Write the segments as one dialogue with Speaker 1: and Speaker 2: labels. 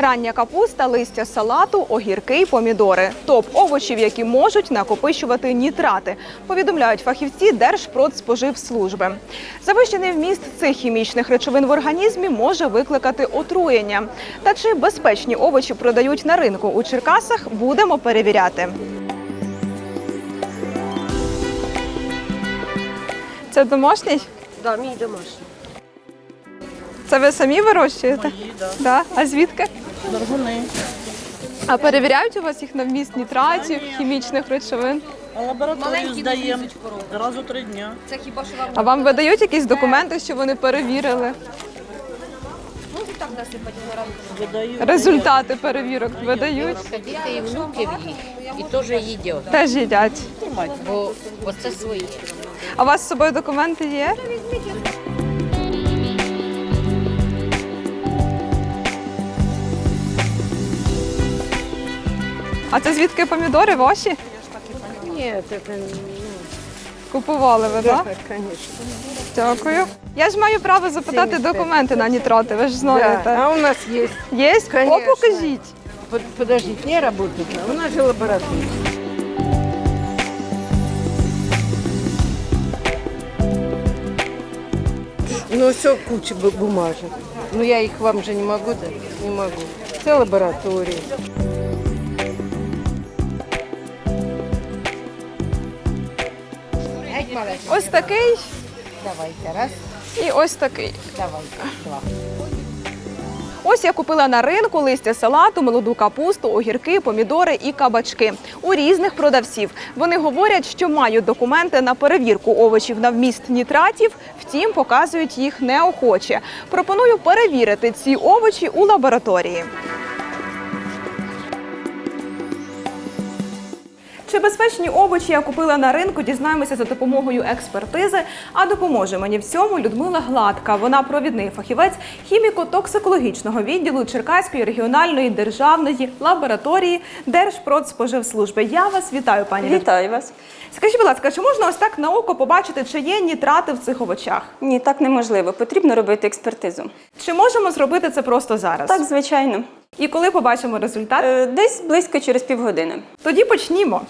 Speaker 1: Рання капуста, листя салату, огірки й помідори. Топ овочів, які можуть накопичувати нітрати, повідомляють фахівці Держпродспоживслужби. Завищений вміст цих хімічних речовин в організмі може викликати отруєння. Та чи безпечні овочі продають на ринку у Черкасах, будемо перевіряти. Це домашній?
Speaker 2: Да, мій домашній.
Speaker 1: Це ви самі вирощуєте?
Speaker 3: Мої, да.
Speaker 1: Да. А звідки?
Speaker 3: Даргуни.
Speaker 1: А перевіряють у вас їх на вміст нітратів, хімічних речовин?
Speaker 3: А лабораторію
Speaker 2: Маленькі
Speaker 3: здаємо
Speaker 2: на коробку.
Speaker 3: раз у три дня.
Speaker 2: Це хіба що вам
Speaker 1: А вам видають якісь документи, що вони перевірили?
Speaker 2: можуть так насипати гранку?
Speaker 3: Видаю.
Speaker 1: Результати перевірок видають?
Speaker 4: Діти і внуків їх, і теж їдять,
Speaker 1: Теж їдять.
Speaker 4: бо оце свої.
Speaker 1: А у вас з собою документи є? А це звідки помідори ваші?
Speaker 2: Ні, це
Speaker 1: Купували ви, так?
Speaker 2: звісно.
Speaker 1: Дякую. Я ж маю право запитати документи на нітрати, ви ж знаєте.
Speaker 2: А у нас є.
Speaker 1: Є? О, покажіть.
Speaker 2: Под- Подождите, не работает. У нас же лаборатория. Ну, все куча бу- бумажек. Ну, я их вам же не могу дать. Не могу. Це лаборатория.
Speaker 1: Ось такий
Speaker 4: Давайте, раз,
Speaker 1: і ось такий.
Speaker 4: давайте, два.
Speaker 1: Ось я купила на ринку листя салату, молоду капусту, огірки, помідори і кабачки у різних продавців. Вони говорять, що мають документи на перевірку овочів на вміст нітратів, втім показують їх неохоче. Пропоную перевірити ці овочі у лабораторії. Чи безпечні овочі я купила на ринку, дізнаємося за допомогою експертизи. А допоможе мені в цьому Людмила Гладка. Вона провідний фахівець хіміко-токсикологічного відділу Черкаської регіональної державної лабораторії Держпродспоживслужби. Я вас вітаю, пані.
Speaker 5: Вітаю вас.
Speaker 1: Скажіть, будь ласка, чи можна ось так на око побачити, чи є нітрати в цих овочах?
Speaker 5: Ні, так неможливо. Потрібно робити експертизу.
Speaker 1: Чи можемо зробити це просто зараз?
Speaker 5: Так, звичайно.
Speaker 1: І коли побачимо результат,
Speaker 5: Е, Десь близько через півгодини.
Speaker 1: тоді почнімо.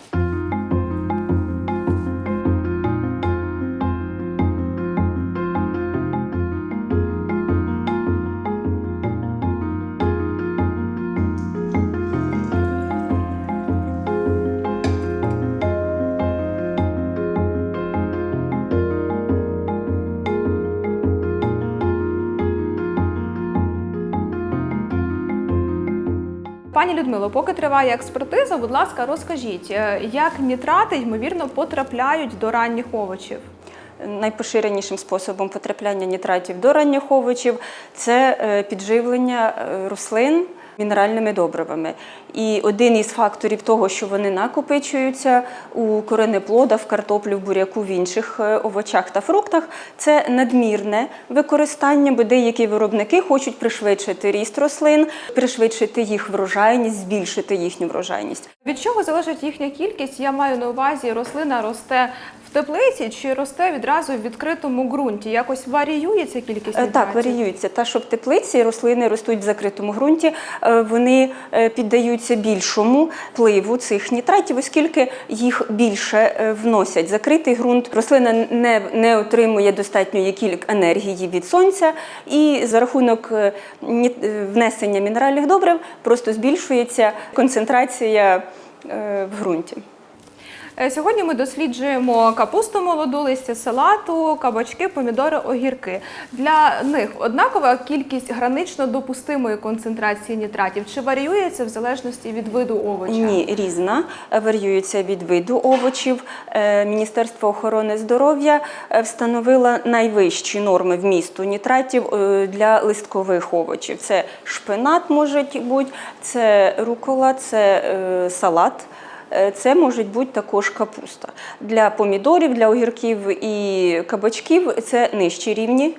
Speaker 1: Пані Людмило, поки триває експертиза, будь ласка, розкажіть, е, як нітрати ймовірно потрапляють до ранніх овочів?
Speaker 5: Найпоширенішим способом потрапляння нітратів до ранніх овочів це е, підживлення е, рослин мінеральними добривами. І один із факторів того, що вони накопичуються у коренеплода, в картоплю, в буряку, в інших е, овочах та фруктах, це надмірне використання, бо деякі виробники хочуть пришвидшити ріст рослин, пришвидшити їх врожайність, збільшити їхню врожайність.
Speaker 1: Від чого залежить їхня кількість? Я маю на увазі, рослина росте в теплиці чи росте відразу в відкритому ґрунті? Якось варіюється кількість
Speaker 5: Е,
Speaker 1: нітратів?
Speaker 5: Так, варіюється. Та, що в теплиці рослини ростуть в закритому ґрунті, е, вони е, піддаються більшому впливу цих нітратів, оскільки їх більше е, вносять. Закритий ґрунт рослина не, не отримує достатньої кількості енергії від сонця, і за рахунок е, е, внесення мінеральних добрив просто збільшується концентрація е, в ґрунті.
Speaker 1: Е, Сьогодні ми досліджуємо капусту молоду, листя салату, кабачки, помідори, огірки. Для них однакова кількість гранично допустимої концентрації нітратів чи варіюється в залежності від виду овоча?
Speaker 5: Ні, різна. Варіюється від виду овочів. Е, Міністерство охорони здоров'я е, встановило найвищі норми вмісту нітратів для листкових овочів. Це шпинат може бути, це рукола, це салат. Е, Це можуть бути також капуста. Для помідорів, для огірків і кабачків це нижчі рівні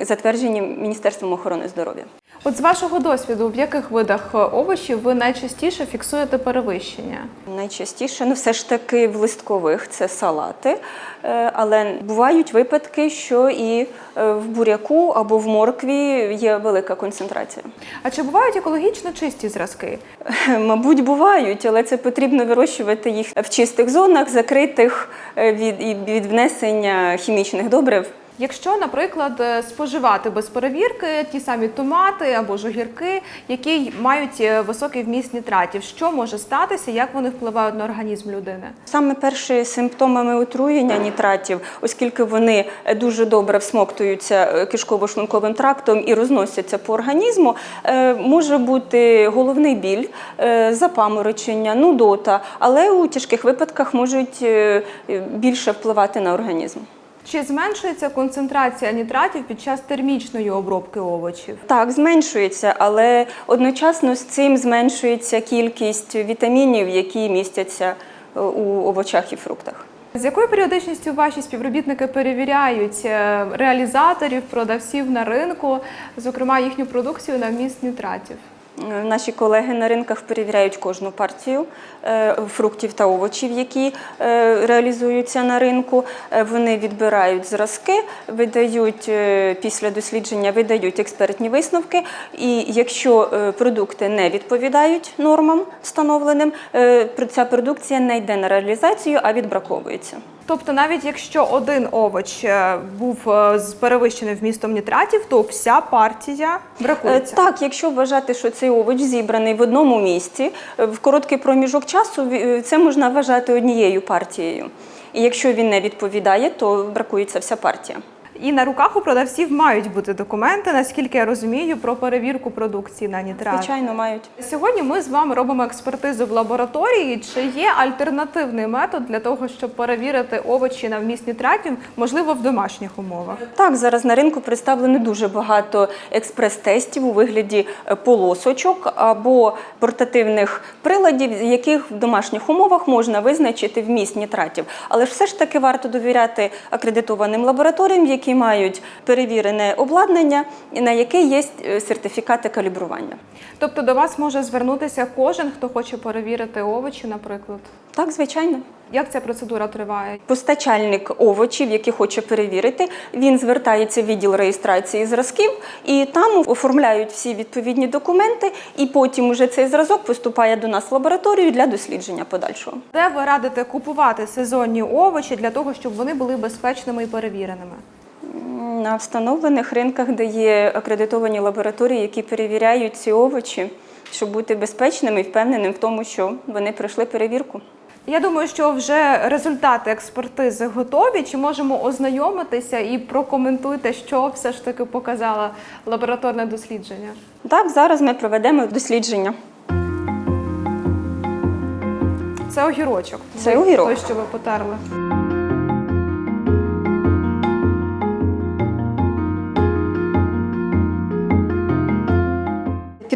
Speaker 5: затверджені Міністерством охорони здоров'я.
Speaker 1: От з вашого досвіду, в яких видах е, овочів ви найчастіше фіксуєте перевищення?
Speaker 5: Найчастіше, ну все ж таки в листкових це салати, Е, але бувають випадки, що і е, в буряку або в моркві є велика концентрація.
Speaker 1: А чи бувають екологічно чисті зразки?
Speaker 5: Мабуть, бувають, але це потрібно вирощувати їх в чистих зонах, закритих від, від внесення хімічних добрив.
Speaker 1: Якщо, наприклад, е, споживати без перевірки ті самі томати або ж огірки, які мають е, високий вміст нітратів, що може статися, як вони впливають на організм людини?
Speaker 5: Саме перші симптомами отруєння нітратів, оскільки вони дуже добре всмоктуються е, кишково-шлунковим трактом і розносяться по організму, е, може бути головний біль, е, запаморочення, нудота, але у тяжких випадках можуть е, більше впливати на організм.
Speaker 1: Чи зменшується концентрація нітратів під час термічної обробки овочів?
Speaker 5: Так, зменшується, але одночасно з цим зменшується кількість вітамінів, які містяться е, у овочах і фруктах.
Speaker 1: З якою періодичністю ваші співробітники перевіряють е, реалізаторів, продавців на ринку, зокрема їхню продукцію на вміст нітратів?
Speaker 5: Е, Наші колеги на ринках перевіряють кожну партію е, фруктів та овочів, які е, реалізуються на ринку. Вони відбирають зразки, видають після дослідження, видають експертні висновки. І якщо продукти не відповідають нормам встановленим, ця продукція не йде на реалізацію, а відбраковується.
Speaker 1: Тобто, навіть якщо один овоч е, був е, з перевищеним вмістом нітратів, то вся партія
Speaker 5: Е,
Speaker 1: бракується.
Speaker 5: Так, якщо вважати, що цей овоч зібраний в одному місці, е, в короткий проміжок часу е, це можна вважати однією партією. І якщо він не відповідає, то бракується вся партія.
Speaker 1: І на руках у продавців мають бути документи, наскільки я розумію, про перевірку продукції на нітрат.
Speaker 5: Звичайно, мають.
Speaker 1: Сьогодні ми з вами робимо експертизу в лабораторії. Чи є альтернативний метод для того, щоб перевірити овочі на вміст нітратів, можливо, в домашніх умовах?
Speaker 5: Так, зараз на ринку представлено дуже багато експрес-тестів у вигляді е, полосочок або портативних приладів, з яких в домашніх умовах можна визначити вміст нітратів. Але ж все ж таки варто довіряти акредитованим лабораторіям, які мають перевірене обладнання, і на яке є е, сертифікати калібрування.
Speaker 1: Тобто до вас може звернутися кожен, хто хоче перевірити овочі, наприклад.
Speaker 5: Так, звичайно.
Speaker 1: Як ця процедура триває?
Speaker 5: Постачальник овочів, який хоче перевірити, він звертається в відділ реєстрації зразків, і там оформляють всі відповідні документи, і потім уже цей зразок поступає до нас в лабораторію для дослідження подальшого.
Speaker 1: Де ви радите купувати сезонні овочі для того, щоб вони були безпечними і перевіреними?
Speaker 5: На встановлених ринках, де є акредитовані лабораторії, які перевіряють ці овочі, щоб бути безпечними і впевненим в тому, що вони пройшли перевірку.
Speaker 1: Я думаю, що вже результати експертизи готові. Чи можемо ознайомитися і прокоментуйте, що все ж таки показало лабораторне дослідження?
Speaker 5: Так, зараз ми проведемо дослідження.
Speaker 1: Це огірочок.
Speaker 5: Це огірок.
Speaker 1: Той, що ви потерли.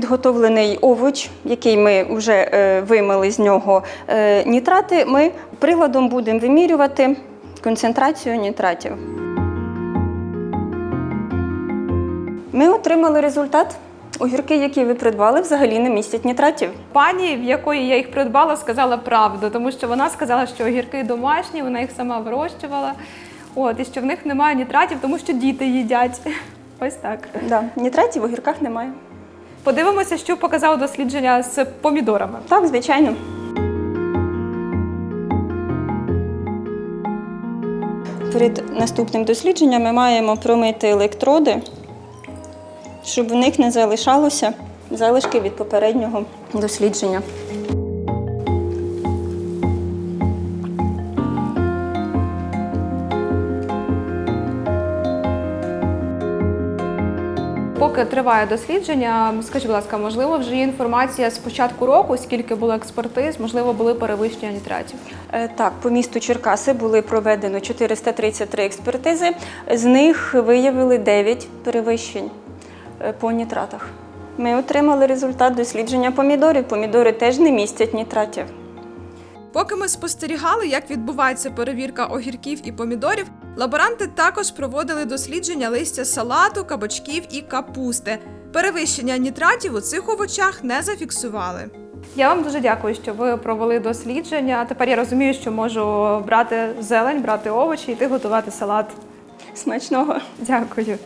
Speaker 5: Підготовлений овоч, який ми вже е, вимили з нього е, нітрати, ми приладом будемо вимірювати концентрацію нітратів. Ми отримали результат. Огірки, які ви придбали, взагалі не містять нітратів.
Speaker 1: Пані, в якої я їх придбала, сказала правду, тому що вона сказала, що огірки домашні, вона їх сама вирощувала. От, і що в них немає нітратів, тому що діти їдять. Ось так.
Speaker 5: Да, нітратів в огірках немає.
Speaker 1: Подивимося, що показало дослідження з помідорами.
Speaker 5: Так, звичайно. Перед наступним дослідженням ми маємо промити електроди, щоб в них не залишалося залишки від попереднього дослідження.
Speaker 1: Поки триває дослідження, скажіть, будь ласка, можливо, вже є інформація з початку року, скільки було експертиз, можливо, були перевищення нітратів.
Speaker 5: Е, Так, по місту Черкаси були проведено 433 експертизи. З них виявили 9 перевищень е, по нітратах. Ми отримали результат дослідження помідорів. Помідори теж не містять нітратів.
Speaker 1: Поки ми спостерігали, як відбувається перевірка огірків і помідорів, Лаборанти також проводили дослідження листя салату, кабачків і капусти. Перевищення нітратів у цих овочах не зафіксували. Я вам дуже дякую, що ви провели дослідження. Тепер я розумію, що можу брати зелень, брати овочі і йти готувати салат.
Speaker 5: Смачного!
Speaker 1: Дякую.